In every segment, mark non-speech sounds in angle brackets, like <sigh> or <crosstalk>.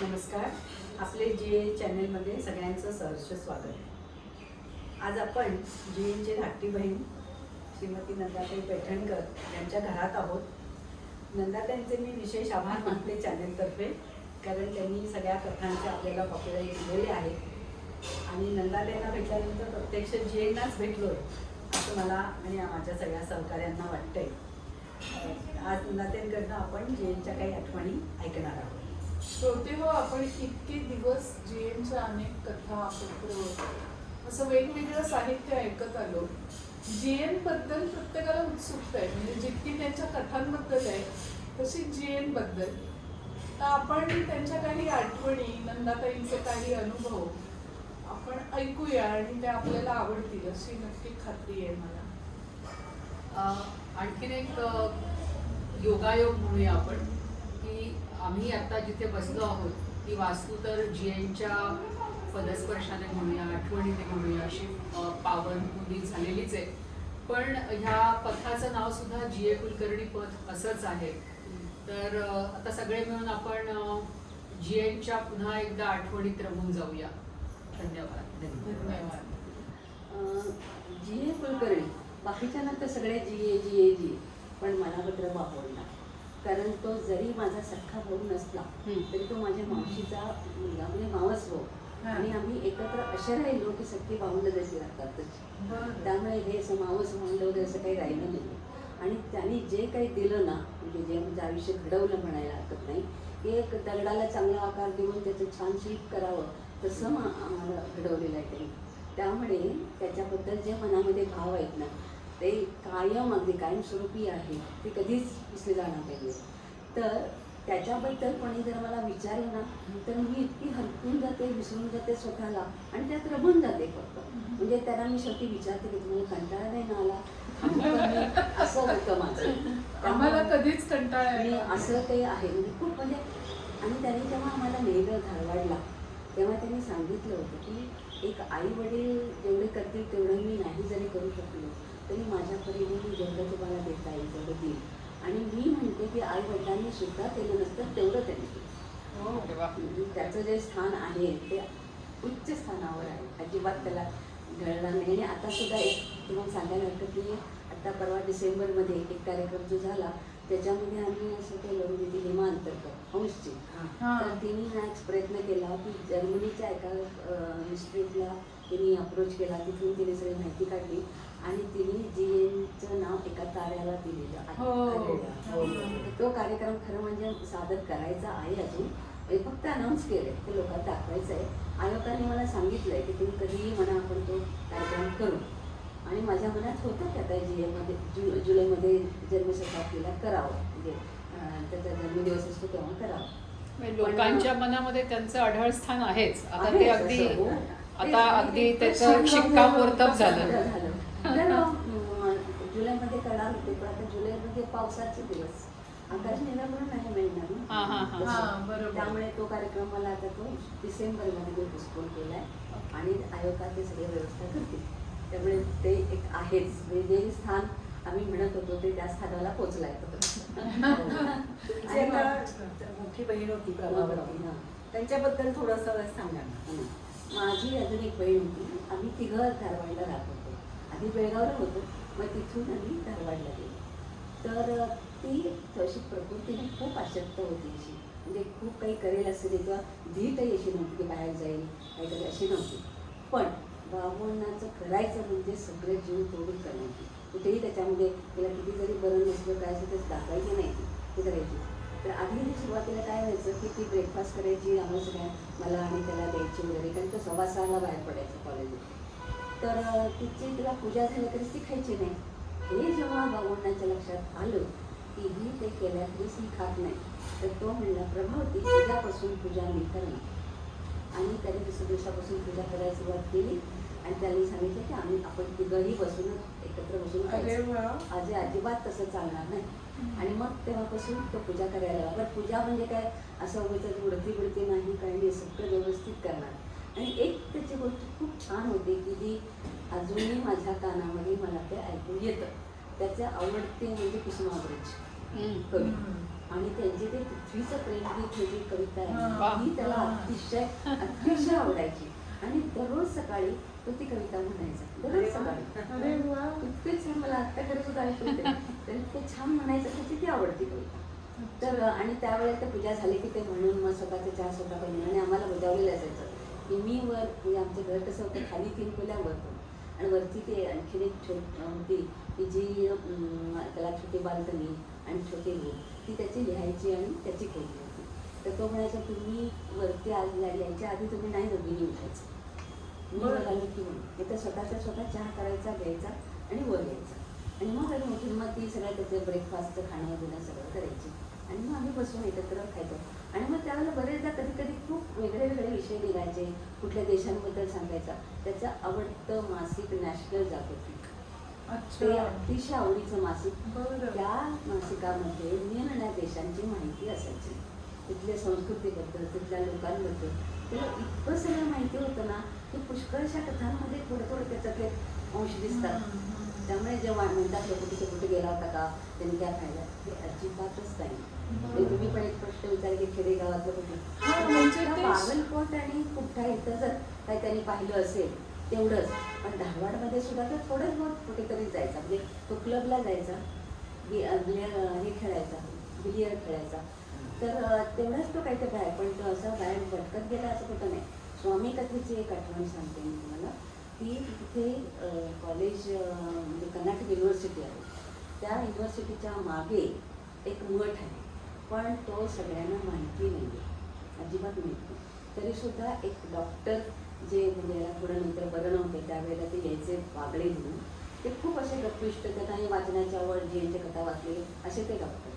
नमस्कार. आपले जी ए चॅनेलमध्ये सगळ्यांचं सहर्ष स्वागत आज आपण जी एनचे धाकटी बहीण श्रीमती नंदाताई पैठणकर यांच्या घरात आहोत. नंदाताईंचे मी विशेष आभार मानते चॅनेलतर्फे कारण त्यांनी सगळ्या कथांचे आपल्याला कॉपीराईट दिलेले आहेत. आणि नंदाताईंना भेटल्यानंतर प्रत्यक्ष जी एनलाच भेटलो असं मला आणि माझ्या सगळ्या सहकाऱ्यांना वाटतंय. आज नंदाताईंकडनं आपण जी एनच्या काही आठवणी ऐकणार आहोत. श्रोते हो आपण इतके दिवस जीएमच्या अनेक कथा पत्र असं वेगवेगळं साहित्य ऐकत आलो जीएनबद्दल प्रत्येकाला उत्सुकता आहे. म्हणजे जितकी त्यांच्या कथांबद्दल आहे तशी जीएनबद्दल. तर आपण त्यांच्या काही आठवणी नंदाताईंचे काही अनुभव आपण ऐकूया आणि ते आपल्याला आवडतील अशी नक्की खात्री आहे मला. आणखीन एक योगायोग म्हणूया आपण की आम्ही आता जिथे बसलो आहोत ती वास्तू तर जी एनच्या पदस्पर्शाने म्हणूया आठवणीने म्हणूया अशी पावन पुनीत झालेलीच आहे. पण ह्या पथाचं नाव सुद्धा जी ए कुलकर्णी पथ असंच आहे. तर आता सगळे मिळून आपण जी एनच्या पुन्हा एकदा आठवणीत रमून जाऊया. धन्यवाद. धन्यवाद. जी ए कुलकर्णी बाकीच्या नंतर सगळे जी ए जी ए जी पण मला मात्र आवडला कारण तो जरी माझा सख्खा भाऊ नसला. तरी तो माझ्या मावशीचा मुलगा म्हणजे मावस भाऊ हा. आणि आम्ही एकत्र असे राहिलो की सख्खी भावंड जशी बरं. त्यामुळे हे असं मावस भावंड वगैरे असं काही राहिलं नाही आणि त्यांनी जे काही दिलं ना म्हणजे जे म्हणजे आयुष्य घडवलं म्हणायला हरकत नाही की एक दगडाला चांगला आकार देऊन त्याचं छान शिल्प करावं तसं आम्हाला घडवलेलं आहे त्यांनी त्यामुळे त्याच्याबद्दल जे मनामध्ये भाव आहेत ना ते कायम अगदी कायमस्वरूपी आहे ते कधीच विसरले जाणार पाहिजे तर त्याच्याबद्दल कोणी जर मला विचारलं ना तर मी इतकी हरकून जाते विसरून जाते स्वतःला आणि त्यात रमून जाते फक्त. म्हणजे त्यांना मी शेवटी विचारते की तुम्हाला कंटाळा नाही ना आला? असं होतं माझं. आम्हाला कधीच कंटाळा नाही. असं काही आहे. म्हणजे खूप म्हणजे आणि त्यांनी जेव्हा आम्हाला नेलं धारवाडला तेव्हा त्यांनी सांगितलं होतं की एक आई वडील जेवढे करतील तेवढं मी नाही जरी करू शकलो. तरी माझ्या परीने मी जेवढं तुम्हाला देता येईल तेवढं देईल. आणि मी म्हणते की आई वडिलांनी सुद्धा केलं नसतं तेवढं त्यांनी केलं. हो. म्हणजे त्याचं जे स्थान आहे ते उच्च स्थानावर आहे. अजिबात त्याला घडणार नाही. आणि आता सुद्धा एक तुम्हाला सांगायला हरकत नाही आता परवा डिसेंबरमध्ये एक कार्यक्रम जो झाला त्याच्यामध्ये आम्ही असं केलं म्हणजे ती हेमा अंतर्गत हंसची हा. तर तिने आज प्रयत्न केला की जर्मनीच्या एका इन्स्टिट्यूटला तिने अप्रोच केला तिथून तिने सगळी माहिती काढली आणि तिने जी एनचं नाव एका ताऱ्याला दिलेलं हो. हो. तो कार्यक्रम खरं म्हणजे सादर करायचा आहे अजून. फक्त अनाऊन्स केलंय ते लोकांना दाखवायचं आहे. आयोगाने मला सांगितलंय की तुम्ही कधीही म्हणा आपण तो कार्यक्रम करू. आणि माझ्या मनात होतं की आता जी एमध्ये जु जुलैमध्ये जन्मशताब्दीला करावं. म्हणजे त्याचा जन्मदिवस असतो तेव्हा करावं. म्हणजे लोकांच्या मनामध्ये त्यांचं आढळ स्थान आहेच. आता ते अगदी हो. आता अगदी त्याचं ते शिक्कामोर्तब झालं. जुलैमध्ये करणार होते पण आता जुलैमध्ये पावसाचे दिवस. आकाश निराभरण आहे महिना हा, हा, हा. हा, बरोबर. त्यामुळे तो कार्यक्रम मला आता तो डिसेंबरमध्ये पोस्टपोन केला आहे आणि आयोगात ते सगळे व्यवस्था करतील. त्यामुळे ते एक आहेच. म्हणजे जे स्थान आम्ही म्हणत होतो ते त्या स्थानाला पोचलाय तो जी आता मोठी बहीण होती प्रभावती. त्यांच्याबद्दल थोडंसं सांगा ना. माझी अजून एक बहीण होती आम्ही तिघं धारवाडला राहत होतो. आधी बेळगावला होतो मग तिथून आम्ही धारवाडला गेलो. तर ती तशी प्रकृतीने खूप अशक्त होती अशी. म्हणजे खूप काही करेल असेल किंवा धीटही अशी नव्हती की बाहेर जाईल काही अशी नव्हती. पण बाबुणाचं करायचं म्हणजे सगळे जीव तोडून करायची. कुठेही त्याच्यामध्ये तिला किती जरी बरं नसलं काय असं तर दाखवायची नाही ती. ते करायची. तर आधी सुरुवातीला काय व्हायचं की ती ब्रेकफास्ट करायची आम्हाला सगळ्या मला आणि त्याला द्यायची वगैरे. सव्वा सहाला बाहेर पडायचं कॉलेजमध्ये तर तिची तिला पूजा झाली तरी ती खायची नाही. हे जेव्हा बाबुणाच्या लक्षात आलं की ही ते केल्या तरीच ही खात नाही तर तो म्हणला प्रभावती तुझ्यापासून पूजा मी करणार. आणि त्याने दुसऱ्या दिवसापासून पूजा करायला सुरुवात केली आणि त्यांनी सांगितलं की आम्ही आपण तिघंही बसून एकत्र बसून आज अजिबात तसं चालणार नाही. आणि मग तेव्हापासून तो पूजा करायला लागला. पूजा म्हणजे काय? असं उगाच उडती बिडती नाही काही नाही सगळं व्यवस्थित करणार. आणि एक त्याची गोष्ट खूप छान होती की जी अजूनही माझ्या कानामध्ये मला ते ऐकू येतं त्याचं आवडते म्हणजे कुसुमाग्रज. कवी. आणि त्यांची ते पृथ्वीचं प्रेमगीत ही जी कविता हा. आहे ती त्याला हा. अतिशय अतिशय आवडायची आणि दररोज सकाळी तो ती कविता म्हणायचा दररोज. सकाळी अरे वा इतके छान मला आत्ता खरं सुद्धा ऐकते तर इतके छान म्हणायचं त्याची ती आवडती कविता तर आणि त्यावेळेला ते पूजा झाली की ते म्हणून मग स्वतःचे चहा स्वतः बनवून आणि आम्हाला बजावलेलं असायचं की मी वर म्हणजे आमचं घर कसं होतं खाली तीन खोल्या वरतो आणि वरती ते आणखीन एक छोट होती की जी त्याला छोटी बाल्कनी आणि छोटी रूम ती त्याची लिहायची आणि त्याची खोली होती. तर तो म्हणायचा तुम्ही वरती आज यायच्या आधी तुम्ही नाही दोघींनी उठायचं मी. बघायला की म्हणून तर स्वतःचा स्वतः चहा करायचा घ्यायचा आणि वर यायचा. आणि मग घरी उठून मग ती सगळं त्याचं ब्रेकफास्टचं खाणं पिणं सगळं करायची. आणि मग आम्ही बसून एकत्र खायचो. आणि मग त्यावेळेला बरेचदा कधी कधी खूप वेगळे वेगळे विषय निघायचे कुठल्या देशांबद्दल सांगायचा. त्याचं आवडतं मासिक नॅशनल जागतिक. ते अतिशय आवडीचं मासिक. त्या मासिकामध्ये निरनिळ्या देशांची माहिती असायची. तिथल्या संस्कृतीबद्दल तिथल्या लोकांबद्दल. त्याला इतकं सगळं माहिती होतं ना की पुष्कळशा कथांमध्ये थोडं थोडं त्याच्यातले अंश दिसतात. त्यामुळे जेव्हा म्हणतात कुठे कुठे गेला होता का त्यांनी काय खायला ते अजिबातच नाही. खेडेगावातलं कुठे हा, म्हणजे ते- बागलकोट आणि कुठा इथं जर काही त्यांनी पाहिलं असेल तेवढंच. पण धारवाडमध्ये सुद्धा तर थोडंच बहुत कुठेतरी जायचा. म्हणजे तो क्लबला जायचा. बि- अं, बिलियर- हे खेळायचा. बिलियर खेळायचा. तर अं, तेवढाच तो काही ते बाहेर पण तो असा बाहेर भटकत गेला असं कुठं नाही. स्वामी कथेची एक आठवण सांगते मी तुम्हाला. ती तिथे अं, कॉलेज अं, म्हणजे कर्नाटक युनिव्हर्सिटी आहे. त्या युनिव्हर्सिटीच्या मागे एक मठ आहे. पण तो सगळ्यांना माहिती नाही आहे अजिबात माहिती तरीसुद्धा एक डॉक्टर जे म्हणजे याला थोडं नंतर बरं नव्हते त्यावेळेला ते यायचे वागळे म्हणून. ते खूप असे गप्पिष्ट त्यांना आणि वाचनाची आवड जी यांच्या कथा वाचलेले असे ते डॉक्टर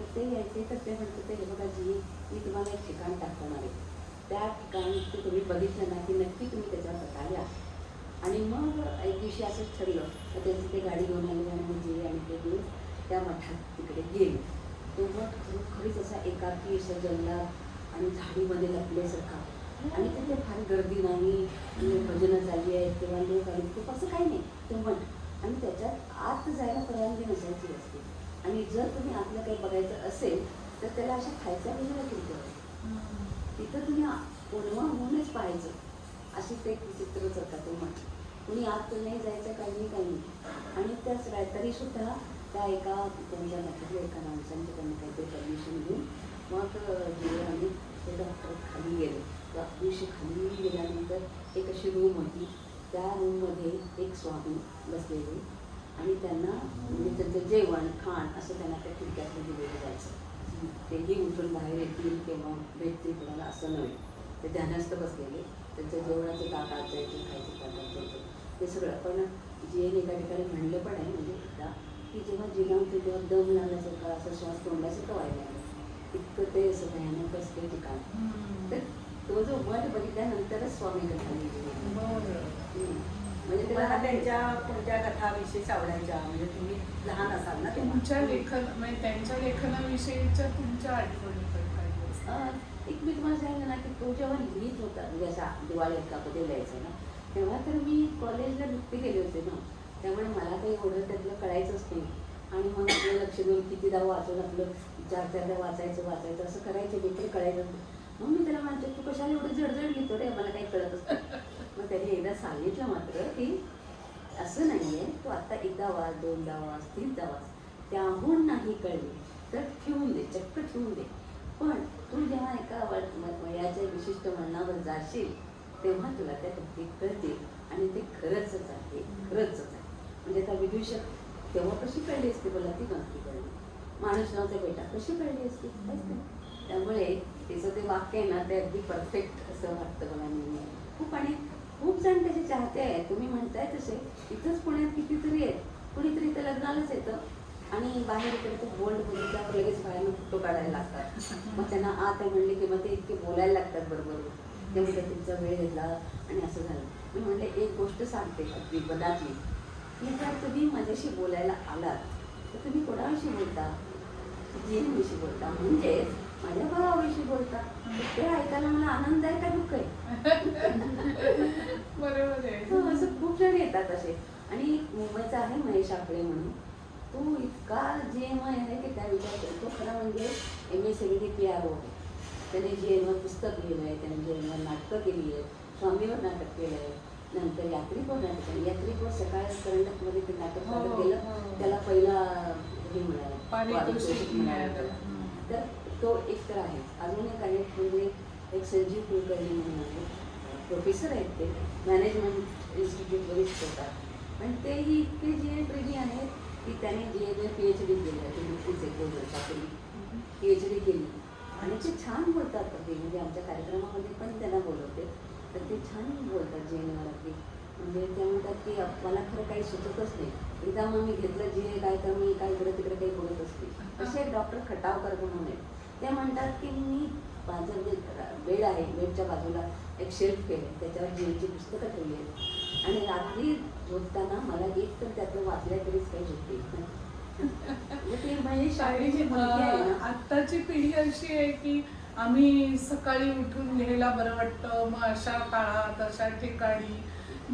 तर ते यायचे तर ते म्हणतात ते "हे बघा जी मी तुम्हाला एक ठिकाण दाखवणार आहे. त्या ठिकाणी ते तुम्ही बघितलं ना की नक्की तुम्ही त्याच्यावर कथा या. आणि मग एक दिवशी असंच ठरलं तर त्यांची ते गाडी घेऊन आली आणि म्हणजे जे आणि ते घेऊन त्या मठात तिकडे गेली. तेव्हा खरोखरीच असा एकाकी असा जंगलात आणि झाडीमध्ये लपल्यासारखा. आणि तिथे फार गर्दी नाही भजनं झाली आहेत किंवा लोक आले खूप असं काही नाही. ते म्हण आणि त्याच्यात आत जायला परवानगी नसायची असते आणि जर तुम्ही आतलं काही बघायचं असेल तर त्याला अशा खायच्या वेळेला किंमत तिथं तुम्ही ओलवा म्हणूनच पाहायचं. अशी ते एक विचित्रच होता तो कुणी आत नाही जायचं काही नाही काही नाही. आणि त्याच काय तरी सुद्धा त्या एका त्यांच्या नात्यातल्या एका माणसांची त्यांनी काहीतरी परमिशन घेऊन मग अं, गेले आणि ते डॉक्टर खाली गेले त्या खाली गेल्यानंतर एक अशी रूम होती त्या रूममध्ये एक स्वामी बसलेले आणि त्यांना म्हणजे त्यांचं जेवण खाण असं त्यांना त्या खिडक्यातून दिलेलं जायचं तेही उठून बाहेर येतील किंवा भेटतील कोणाला असं नव्हे ते ध्यानस्थ बसलेले त्यांचं जेवणाचं ताट असायचे खायचे ताट असायचे ते सगळं. पण जे एका ठिकाणी म्हणलं पण आहे म्हणजे एकदा की जेव्हा जिनावते तेव्हा दम लागल्यासारखं असं श्वास तोंडासारखं व्हायला लागलं. इतकं ते असं भयानक असते ठिकाण. तर तो जो मठ बघितल्यानंतरच स्वामी कथा लिहिली. म्हणजे तुम्हाला त्यांच्या कोणत्या कथा विशेष आवडायच्या? म्हणजे तुम्ही लहान असाल ना तुमच्या लेखन म्हणजे त्यांच्या लेखनाविषयीच्या तुमच्या आठवणी एक मी तुम्हाला सांगितलं ना की तो जेव्हा लिहित होता म्हणजे असा दिवाळी एकामध्ये लिहायचा ना तेव्हा तर मी कॉलेजला नुकते गेले होते ना. त्यामुळे मला काही एवढं त्यातलं कळायचंच नाही. आणि मग आपलं लक्ष देऊन कितीदा वाचून आपलं चार चारदा वाचायचं वाचायचं असं करायचं मी कळायचं मग मी त्याला म्हणते तू कशाला एवढं जडजड लिहितो रे? मला काही कळत असतं मग त्याने एकदा सांगितलं मात्र की असं नाही आहे तू आत्ता एकदा वाच दोनदा वाच तीनदा वाच. त्याहून नाही कळले तर ठेवून दे चक्क ठेवून दे. पण तू जेव्हा एका वयाच्या विशिष्ट मनावर जाशील तेव्हा तुला त्या गोष्टी कळतील आणि ते खरंच आहे खरंच आहे म्हणजे आता विदूषक तेव्हा कशी कळली असते? बोला ती नक्की कळली. माणूस नव्हते बेटा. कशी कळली असती? त्यामुळे तिचं ते वाक्य आहे ना ते अगदी परफेक्ट असं वाटतं मला नेहमी. खूप आणि खूप जण त्याचे चाहते आहेत. तुम्ही म्हणताय तसे. इथंच पुण्यात कितीतरी आहेत. कुणीतरी ते लग्नालाच येतं. आणि बाहेर इकडे ते बोल्ड बघितल्यावर लगेच बाहेरून फोटो काढायला लागतात. मग त्यांना आत म्हणले की मग ते इतके बोलायला लागतात बरोबर. ते म्हणतात तुमचा वेळ घेतला. आणि असं झालं. मी म्हणले एक गोष्ट सांगते अगदी पदातली की जर तुम्ही माझ्याशी बोलायला आलात. तर तुम्ही कोणाविषयी बोलता? जीवनविषयी बोलता. म्हणजेच माझ्या भावाविषयी बोलता. ते ऐकायला मला आनंद आहे का दुःख आहे? <laughs> बरोबर आहे. हो, असं खूप जण येतात असे. आणि एक मुंबईचा आहे महेश आकडे म्हणून. तो इतका जे एम आय आहे की त्या विचार करतो तो खरा म्हणजे M S C B P R O त्याने जे एमवर पुस्तक लिहिलं आहे त्याने जे एमवर नाटकं केली आहेत स्वामीवर नाटक केलं आहे नंतर यात्रीवर नाटक केलं यात्रीवर सकाळ कर्नाटकमध्ये ते नाटक हो, सादर हो. केलं. त्याला पहिला हे मिळालं. तर तो एक तर आहे. अजून एक आहे म्हणजे एक संजीव कुलकर्णी म्हणून आहे. प्रोफेसर आहेत ते. मॅनेजमेंट इन्स्टिट्यूटवरच शिकवतात. आणि तेही इतके जे प्रेमी आहेत की त्याने जे एम पी एच डी केलं आहे. नुकतीच एक दोन वर्षापूर्वी पी एच डी केली. आणि ते छान बोलतात ते. म्हणजे आमच्या कार्यक्रमामध्ये पण त्यांना बोलवते. तर ते छान बोलतात जे मराठी म्हणजे ते म्हणतात की मला खरं काही सुचतच नाही. एकदा मग मी घेतलं जे काय तर मी काय इकडे तिकडे काही बोलतच नाही असे डॉक्टर खटावकर म्हणून आहेत. ते म्हणतात की मी माझं जे बेड आहे बेडच्या बाजूला एक शेल्फ केलं त्याच्यावर जीवची पुस्तकं ठेवली आहेत. आणि रात्री झोपताना मला एक तर त्यातलं वाचल्या तरीच काही झोप येत नाही. <laughs> म्हणजे ते म्हणजे शाळेची आत्ताची पिढी अशी आहे की आम्ही सकाळी उठून लिहायला बरं वाटतं मग अशा काळात अशा ठिकाणी.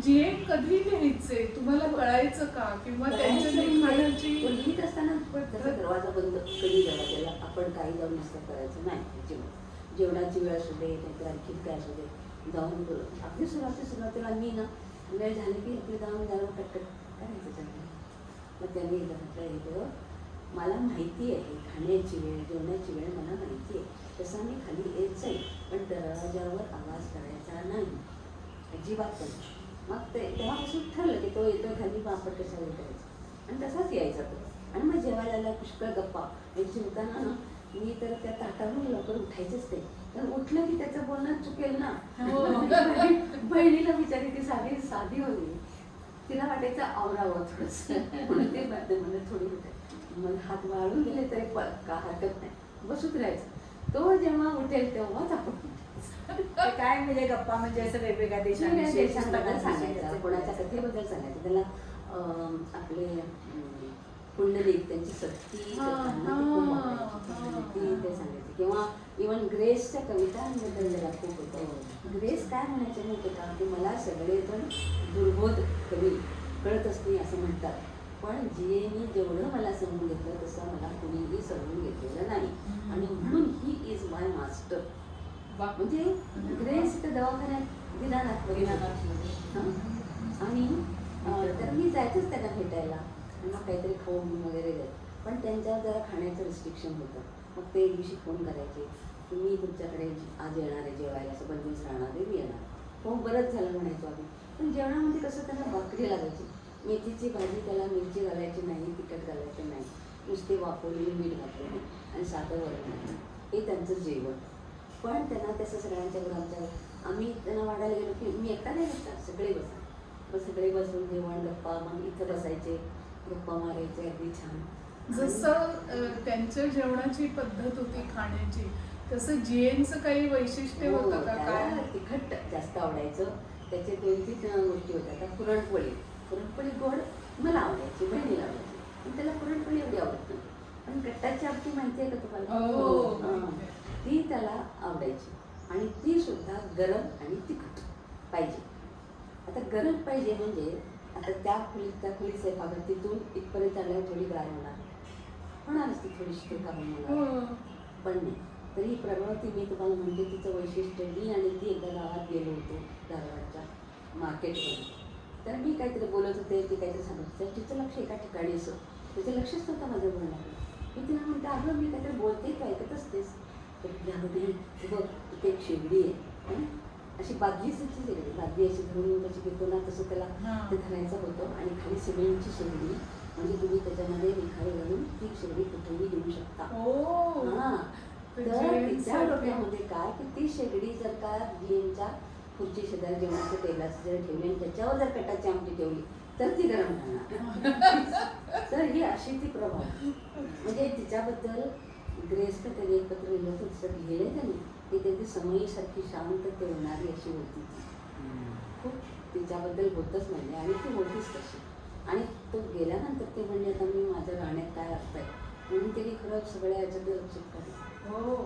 जे कधी लिहायचे तुम्हाला कळायचं का? किंवा त्यांच्या लिखाणाची लिहित असताना दरवाजा बंद कधी दरवाजाला आपण काही जाऊन नसतं करायचं नाही जेवण. जेवणाची वेळ असू दे नाहीतर आणखी काय असू दे जाऊन अगदी सुरुवाती सुरुवातीला मी ना वेळ झाली की आपली जाऊन जाऊन कटकट करायचं चांगलं मग त्यांनी एकदा म्हटलं मला माहिती आहे खाण्याची वेळ जेवणाची वेळ मला मी खाली येत जाईल पण दरवाजावर आवाज करायचा नाही. अजिबात नाही. मग ते तेव्हापासून ठरलं की तो येतोय खाली आपण कशाला करायचं आणि तसाच यायचा तो. आणि मग जेवायला आला पुष्कळ गप्पा. एक जेवताना ना मी तर त्या ताटावरून लवकर उठायचंच नाही. तर उठलं की त्याचं बोलणं चुकेल ना. हो. <laughs> बहिणी- बहिणीला बिचारी ती साधी साधी होती. तिला वाटायचं आवरावं थोडस. म्हणून ते म्हणून थोडी होते मग हात वाळून गेले तरी का हरकत नाही. बसूच राहायचं तो जेव्हा उठेल तेव्हाच आपण. ते काय म्हणजे गप्पा म्हणजे असं वेगवेगळ्या देशांविषयी देशांबद्दल सांगायचं कोणाच्या कथेबद्दल सांगायचं. त्याला अं, आपले अं, पुंडलिक त्यांची सत्ती हा, ती खूप हा, आवडायची. ती ते सांगायचे. किंवा इवन ग्रेसच्या कवितांबद्दल जरा खूप होतं. ग्रेस काय म्हणायचे माहिती का? की मला सगळेजण दुर्बोध कवी कळतच नाही असं म्हणतात. पण जे मी जेवढं मला समजून घेतलं तसं मला कुणीही समजून घेतलेलं नाही आणि म्हणून ही इज वा. म्हणजे ग्रेस इथं दवाखान्यात दिनानाथ. आणि तर मी जायचंच त्यांना भेटायला मग काहीतरी खाऊन वगैरे जायचं पण त्यांच्यावर जरा खाण्याचं रिस्ट्रिक्शन होतं मग ते एक दिवशी फोन करायचे की मी तुमच्याकडे आज येणार आहे जेवायला असं बंदिवस राहणार आहे मी येणार हो बरंच झालं म्हणायचो आम्ही पण जेवणामध्ये कसं त्यांना भाकरी लागायची मेथीची भाजी त्याला मिरची घालायची नाही तिखट घालायचं नाही नुसते वापरलेली मीठ घातलेली आणि साधं वरण. हे त्यांचं जेवण पण त्यांना तसं सगळ्यांच्या आमच्या आम्ही त्यांना वाढायला गेलो की मी एकटा नाही बसणार सगळे बसा मग सगळे बसून जेवण गप्पा मग इथं बसायचे गप्पा मारायचे अगदी छान. जसं त्यांच्या जेवणाची पद्धत होती खाण्याची तसं जीएनचं काही वैशिष्ट्य हो, होतं का? काय? तिखट जास्त आवडायचं. त्याचे दोन तीन गोष्टी होत्या. आता पुरणपोळी. पुरणपोळी गोड मला आवडायची बहिणीला आवडायची. पण त्याला पुरणपोळी एवढी आवडत नाही. पण गट्टाची आमटी माहिती आहे का तुम्हाला? हो, हां. ती त्याला आवडायची. आणि ती सुद्धा गरम आणि तिखट पाहिजे. आता गरम पाहिजे म्हणजे आता त्या खोलीत त्या खोलीत स्वयंपाकात तिथून इथपर्यंत आल्यावर थोडी गार होणार. होणारच ती थोडीशी ते काढून होणार. हो. पण नाही. तरी प्रभावती मी तुम्हाला म्हणते तिचं वैशिष्ट्य मी आणि ती एकदा गावात गेलो होतो धारवाडच्या मार्केटमध्ये. तर मी काहीतरी बोलत होते ती काहीतरी सांगत होते. तर तिचं लक्ष एका ठिकाणी असं. तिचं लक्षच नव्हतं माझं बोलण्याकडे मी तिला म्हणते अगं मी काहीतरी बोलते ऐकत असतेस. बघ तिथे एक शेगडी आहे? अशी बादलीची शेगडी. बादली अशी धरून कशी घेतो ना तसं त्याला. ते धरायचं होतं आणि खाली सिमेंटची शेगडी. म्हणजे तुम्ही त्याच्यामध्ये निखारे घालून ती शेगडी कुठेही घेऊ शकता. हो. तर तिच्या. डोक्यामध्ये काय? की ती शेगडी जर का जीएनच्या खुर्ची शेजारी जेवणाच्या तेलाची जर ठेवली आणि त्याच्यावर जर कटाची आमटी ठेवली तर ती गरम राहणार <laughs> तर ही अशी ती प्रभाव. म्हणजे तिच्याबद्दल ग्रेस तर त्याने एक पत्र लिहिलं होतं लिहिलं त्यांनी. की त्यांची समयीसारखी शांत होणारी अशी होती ती. खूप तिच्याबद्दल होतच म्हणजे आणि ती होतीच तशी. आणि तो गेल्यानंतर ते म्हणजे आता मी माझ्या राहण्यात काय अर्थ आहे? म्हणून त्यांनी खरं सगळ्या याच्यात लक्ष काढलं. हो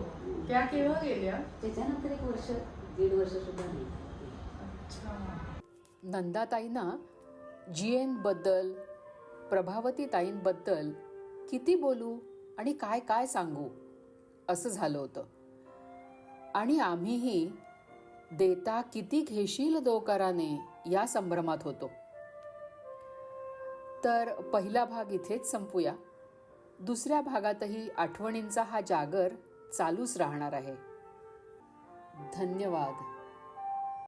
त्या केव्हा गेल्या? त्याच्यानंतर एक वर्ष दीड वर्ष सुद्धा नाही. अच्छा. नंदाताईंना जी एनबद्दल प्रभावती ताईंबद्दल किती बोलू? आणि काय काय सांगू? असं झालं होतं. आणि आम्हीही देता किती घेशील दोकाराने या संभ्रमात होतो. तर पहिला भाग इथेच संपूया. दुसऱ्या भागातही आठवणींचा हा जागर चालूच राहणार आहे. धन्यवाद.